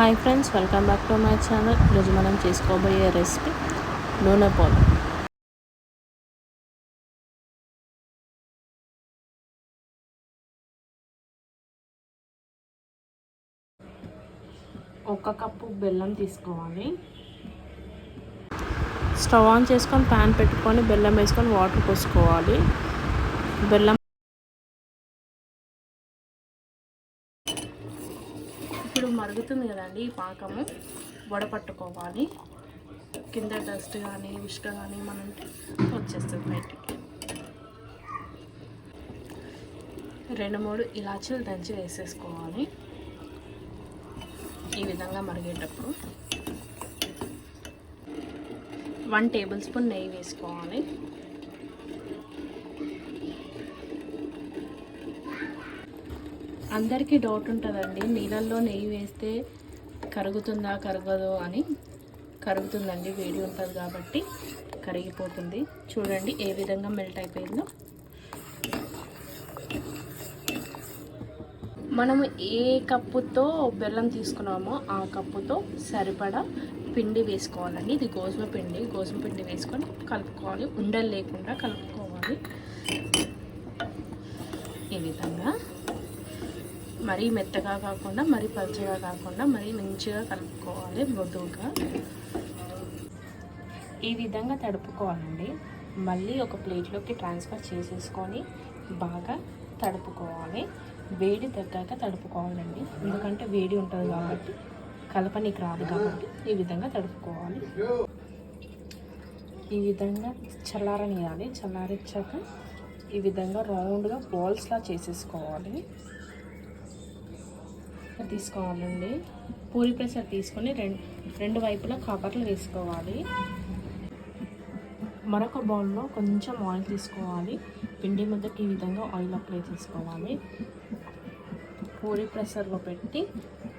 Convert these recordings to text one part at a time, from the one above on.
Hi friends welcome back to my channel ఈరోజు మనం చేసుకోబోయే రెసిపీ నూనె పోలు. ఒక కప్పు బెల్లం తీసుకోవాలి. స్టవ్ ఆన్ చేసుకొని ప్యాన్ పెట్టుకొని బెల్లం వేసుకొని వాటర్ పోసుకోవాలి. బెల్లం ఇప్పుడు మరుగుతుంది కదండి ఈ పాకము. వడపట్టుకోవాలి కింద డస్ట్ కానీ ఉష్క కానీ మనం వచ్చేస్తుంది బయటికి. రెండు మూడు ఇలాచీలు దంచి వేసేసుకోవాలి. ఈ విధంగా మరిగేటప్పుడు వన్ టేబుల్ స్పూన్ నెయ్యి వేసుకోవాలి. అందరికీ డౌట్ ఉంటుందండి. నీళ్ళల్లో నెయ్యి వేస్తే కరుగుతుందా కరగదో అని కరుగుతుందండి. వేడి ఉంటుంది కాబట్టి కరిగిపోతుంది. చూడండి ఏ విధంగా మెల్ట్ అయిపోయిందో. మనము ఏ కప్పుతో బెల్లం తీసుకున్నామో ఆ కప్పుతో సరిపడా పిండి వేసుకోవాలండి. ఇది గోధుమ పిండి. గోధుమ పిండి వేసుకొని కలుపుకోవాలి. ఉండలు లేకుండా కలుపుకోవాలి. ఈ విధంగా మరీ మెత్తగా కాకుండా మరీ పలుచగా కాకుండా మరీ మంచిగా కలుపుకోవాలి మృదువుగా ఈ విధంగా తడుపుకోవాలండి. మళ్ళీ ఒక ప్లేట్లోకి ట్రాన్స్ఫర్ చేసేసుకొని బాగా తడుపుకోవాలి. వేడి తగ్గాక తడుపుకోవాలండి. ఎందుకంటే వేడి ఉంటుంది కాబట్టి కలపనికి రాదు కాబట్టి ఈ విధంగా తడుపుకోవాలి. ఈ విధంగా చల్లారనియాలి. చల్లారించాక ఈ విధంగా రౌండ్గా బాల్స్లా చేసేసుకోవాలి. తీసుకోవాలండి. పూరి ప్రెషర్ తీసుకొని రెండు రెండు వైపులా కాపర్లు వేసుకోవాలి. మరొక బౌల్లో కొంచెం ఆయిల్ తీసుకోవాలి. పిండి ముద్దకి ఈ విధంగా ఆయిల్ అప్లై చేసుకోవాలి. పూరి ప్రెషర్లో పెట్టి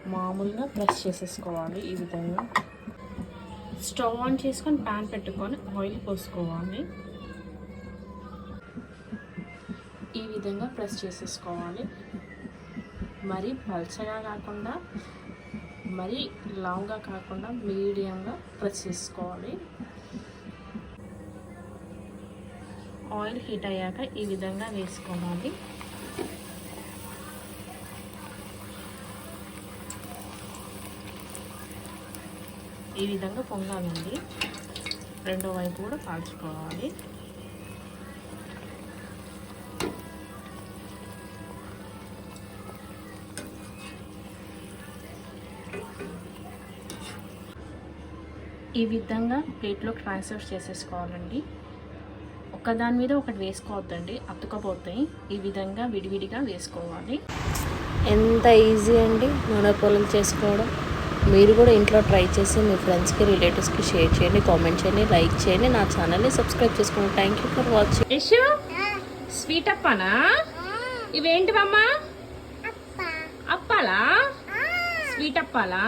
మామూలుగా ప్రెస్ చేసేసుకోవాలి ఈ విధంగా. స్టవ్ ఆన్ చేసుకొని ప్యాన్ పెట్టుకొని ఆయిల్ పోసుకోవాలి. ఈ విధంగా ప్రెస్ చేసేసుకోవాలి. మరీ పల్చగా కాకుండా మరీ లాంగ్గా కాకుండా మీడియంగా ప్రెస్ చేసుకోవాలి. ఆయిల్ హీట్ అయ్యాక ఈ విధంగా వేసుకోవాలి. ఈ విధంగా పొంగాలండి. రెండో వైపు కూడా కాల్చుకోవాలి. ఈ విధంగా ప్లేట్లో ట్రాన్స్ఫర్ చేసేసుకోవాలండి. ఒకదాని మీద ఒకటి వేసుకోవద్దండి అతుకపోతాయి ఈ విధంగా విడివిడిగా వేసుకోవాలి. ఎంత ఈజీ అండి నూనె పొలం చేసుకోవడం. మీరు కూడా ఇంట్లో ట్రై చేసి మీ ఫ్రెండ్స్కి రిలేటివ్స్కి షేర్ చేయండి కామెంట్ చేయండి లైక్ చేయండి. నా ఛానల్ని సబ్స్క్రైబ్ చేసుకోండి. Thank you for watching Yashu sweet అప్పానా? ఇవేంటివమ్మా? అప్పాలా? స్వీట్ అప్పాలా?